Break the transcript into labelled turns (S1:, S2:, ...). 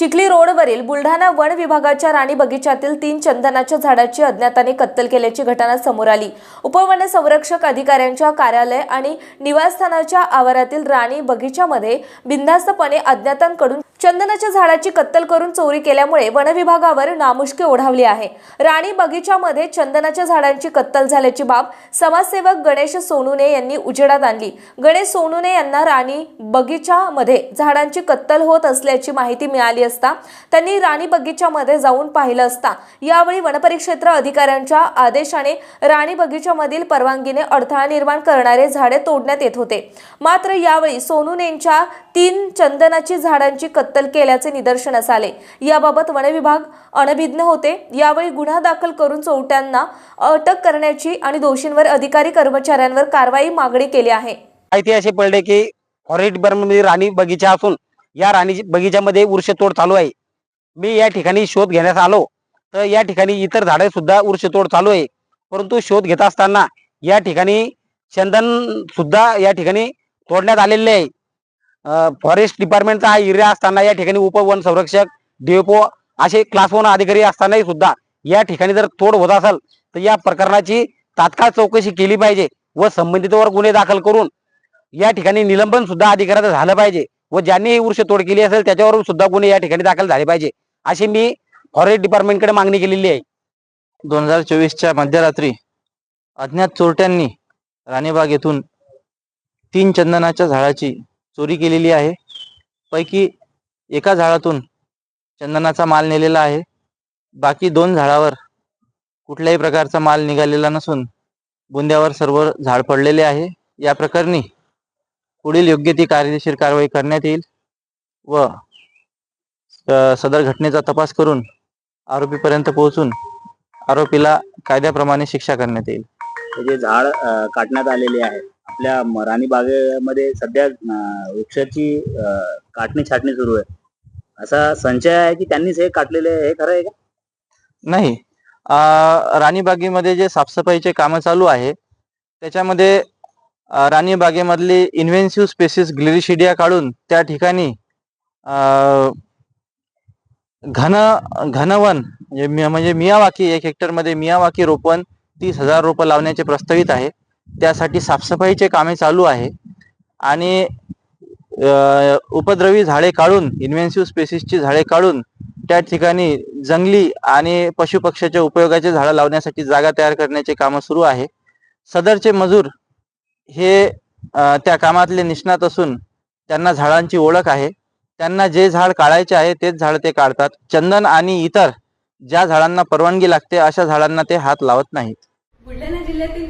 S1: चिखली रोडवरील बुलढाणा वन विभागाच्या राणी बगीचातील तीन चंदनाच्या झाडाची अज्ञाताने कत्तल केल्याची घटना समोर आली. उपवन संरक्षक अधिकाऱ्यांच्या कार्यालय आणि निवासस्थानाच्या आवारातील राणी बगीचामध्ये बिनधास्तपणे अज्ञातांकडून चंदनाच्या झाडाची कत्तल करून चोरी केल्यामुळे वनविभागावर नामुष्की ओढावली आहे. राणी बगीच्यामध्ये चंदनाच्या झाडांची कत्तल झाल्याची बाब समाजसेवक गणेश सोनुने यांनी उजेडात आणली. गणेश सोनुने यांना राणी बगीच्यामध्ये झाडांची कत्तल होत असल्याची माहिती मिळाली असता त्यांनी राणी बगीच्यामध्ये जाऊन पाहिलं असता. यावेळी वनपरिक्षेत्र अधिकाऱ्यांच्या आदेशाने राणी बगीच्यामधील परवानगीने अडथळा निर्माण करणारे झाडे तोडण्यात येत होते. मात्र यावेळी सोनुनेंच्या तीन चंदनाची झाडांची कत्तल कत्तल केल्याचे निदर्शनास आले. याबाबत वनविभाग अनभिज्ञ होते. यावेळी गुन्हा दाखल करून चोरट्यांना अटक करण्याची आणि दोषींवर अधिकारी कर्मचाऱ्यांवर कारवाई मागणी केली आहे.
S2: माहिती असे पडले की फॉरेस्ट डिपार्टमेंटमध्ये राणी बगीचा असून या राणी बगीच्यामध्ये वृक्षतोड चालू आहे. मी या ठिकाणी शोध घेण्यास आलो. तर या ठिकाणी इतर झाडे सुद्धा वृक्षतोड चालू आहे. परंतु शोध घेत असताना या ठिकाणी चंदन सुद्धा या ठिकाणी तोडण्यात आलेले आहे. फॉरेस्ट डिपार्टमेंटचा हा एरिया असताना या ठिकाणी उपवन संरक्षक डीएफओ असे क्लास वन अधिकारी असतानाही सुद्धा या ठिकाणी जर तोड होत असेल तर या प्रकरणाची तात्काळ चौकशी केली पाहिजे व संबंधितवर गुन्हे दाखल करून या ठिकाणी निलंबन सुद्धा अधिकाऱ्याचं झालं पाहिजे व ज्यांनी ही वृक्ष तोड केली असेल त्याच्यावर सुद्धा गुन्हे या ठिकाणी दाखल झाले पाहिजे. अशी मी फॉरेस्ट डिपार्टमेंटकडे मागणी केलेली आहे.
S3: दोन हजार चोवीसच्या मध्यरात्री अज्ञात चोरट्यांनी राणीबाग येथून तीन चंदनाच्या झाडाची चोरी केलेली आहे. पैकी एका झाडातून चंदनाचा माल नेलेला आहे. बाकी दोन झाडावर कुठल्याही प्रकारचा माल निघालेला नसून बुंद्यावर सर्व झाड पडलेले आहे. या प्रकरणी पुढील योग्य ती कायदेशीर कारवाई करण्यात येईल व सदर घटनेचा तपास करून आरोपीपर्यंत पोहोचून आरोपीला कायद्याप्रमाणे शिक्षा करण्यात येईल.
S4: हे जे झाड काढण्यात काटण्यात आलेले आहे आपल्या राणी बागेमध्ये सध्या वृक्षाची काटणी छाटणी सुरू आहे. असा संचय आहे की त्यांनीच हे काटलेले हे खरं आहे का?
S3: नाही. राणीबागेमध्ये जे साफसफाईचे कामं चालू आहे त्याच्यामध्ये राणीबागेमधली इन्व्हेन्सिव्ह स्पेसिस ग्लिरिशिडिया काढून त्या ठिकाणी घन घनवन म्हणजे, म्हणजे मियावाकी एक हेक्टरमध्ये मियावाकी रोपण तीस हजार रोपं लावण्याचे प्रस्तावित आहे. त्यासाठी साफसफाईचे कामे चालू आहे. आणि उपद्रवी झाडे काढून इन्व्हेन्सिव्ह स्पेसिसची झाडे काढून त्या ठिकाणी जंगली आणि पशुपक्ष्याच्या उपयोगाचे झाडं लावण्यासाठी जागा तयार करण्याचे कामं सुरू आहे. सदरचे मजूर हे त्या कामातले निष्णात असून त्यांना झाडांची ओळख आहे. त्यांना जे झाड काढायचे आहे तेच झाड ते काढतात. चंदन आणि इतर ज्या झाडांना परवानगी लागते अशा झाडांना ते हात लावत नाहीत.
S5: बुलढाणा जिल्ह्यातील